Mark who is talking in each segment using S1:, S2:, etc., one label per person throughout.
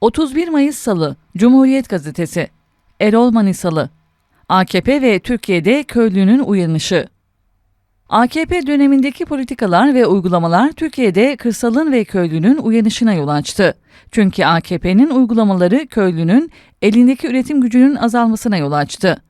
S1: 31 Mayıs Salı Cumhuriyet Gazetesi Erol Manisalı AKP ve Türkiye'de köylünün uyanışı AKP dönemindeki politikalar ve uygulamalar Türkiye'de kırsalın ve köylünün uyanışına yol açtı. Çünkü AKP'nin uygulamaları köylünün elindeki üretim gücünün azalmasına yol açtı.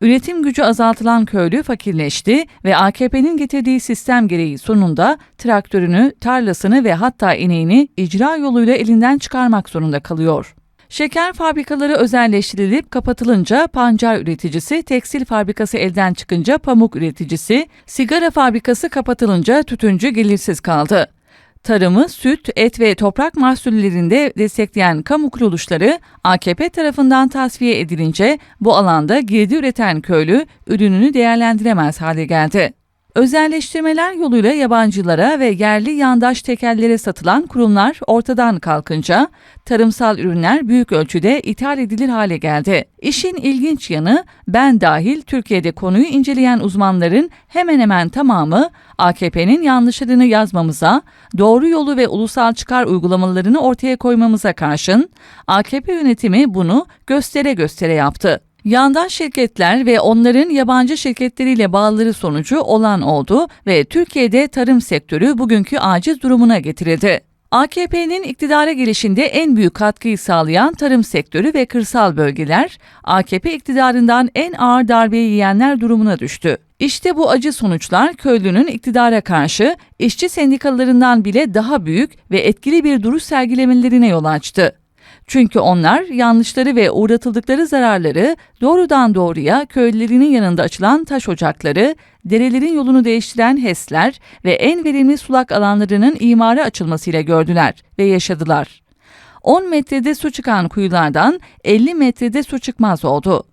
S1: Üretim gücü azaltılan köylü fakirleşti ve AKP'nin getirdiği sistem gereği sonunda traktörünü, tarlasını ve hatta ineğini icra yoluyla elinden çıkarmak zorunda kalıyor. Şeker fabrikaları özelleştirilip kapatılınca pancar üreticisi, tekstil fabrikası elden çıkınca pamuk üreticisi, sigara fabrikası kapatılınca tütüncü gelirsiz kaldı. Tarımı, süt, et ve toprak mahsullerinde destekleyen kamu kuruluşları AKP tarafından tasfiye edilince bu alanda girdi üreten köylü ürününü değerlendiremez hale geldi. Özelleştirmeler yoluyla yabancılara ve yerli yandaş tekellere satılan kurumlar ortadan kalkınca tarımsal ürünler büyük ölçüde ithal edilir hale geldi. İşin ilginç yanı ben dahil Türkiye'de konuyu inceleyen uzmanların hemen hemen tamamı AKP'nin yanlışlarını yazmamıza, doğru yolu ve ulusal çıkar uygulamalarını ortaya koymamıza karşın AKP yönetimi bunu göstere göstere yaptı. Yandaş şirketler ve onların yabancı şirketleriyle bağları sonucu olan oldu ve Türkiye'de tarım sektörü bugünkü aciz durumuna getirildi. AKP'nin iktidara gelişinde en büyük katkıyı sağlayan tarım sektörü ve kırsal bölgeler, AKP iktidarından en ağır darbeyi yiyenler durumuna düştü. İşte bu acı sonuçlar köylünün iktidara karşı işçi sendikalarından bile daha büyük ve etkili bir duruş sergilemelerine yol açtı. Çünkü onlar yanlışları ve uğratıldıkları zararları doğrudan doğruya köylülerinin yanında açılan taş ocakları, derelerin yolunu değiştiren HES'ler ve en verimli sulak alanlarının imara açılmasıyla gördüler ve yaşadılar. 10 metrede su çıkan kuyulardan 50 metrede su çıkmaz oldu.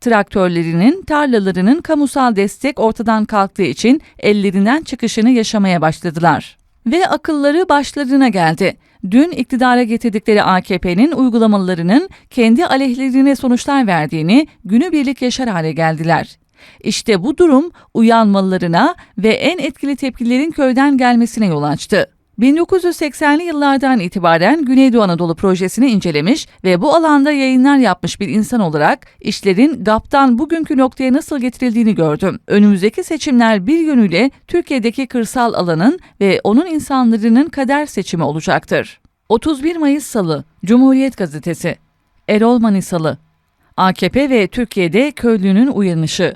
S1: Traktörlerinin, tarlalarının kamusal destek ortadan kalktığı için ellerinden çıkışını yaşamaya başladılar. Ve akılları başlarına geldi dün iktidara getirdikleri AKP'nin uygulamalarının kendi aleyhlerine sonuçlar verdiğini günübirlik yaşar hale geldiler. İşte bu durum uyanmalarına ve en etkili tepkilerin köyden gelmesine yol açtı. 1980'li yıllardan itibaren Güneydoğu Anadolu projesini incelemiş ve bu alanda yayınlar yapmış bir insan olarak işlerin GAP'tan bugünkü noktaya nasıl getirildiğini gördüm. Önümüzdeki seçimler bir yönüyle Türkiye'deki kırsal alanın ve onun insanlarının kader seçimi olacaktır. 31 Mayıs Salı Cumhuriyet Gazetesi Erol Manisalı AKP ve Türkiye'de köylünün uyanışı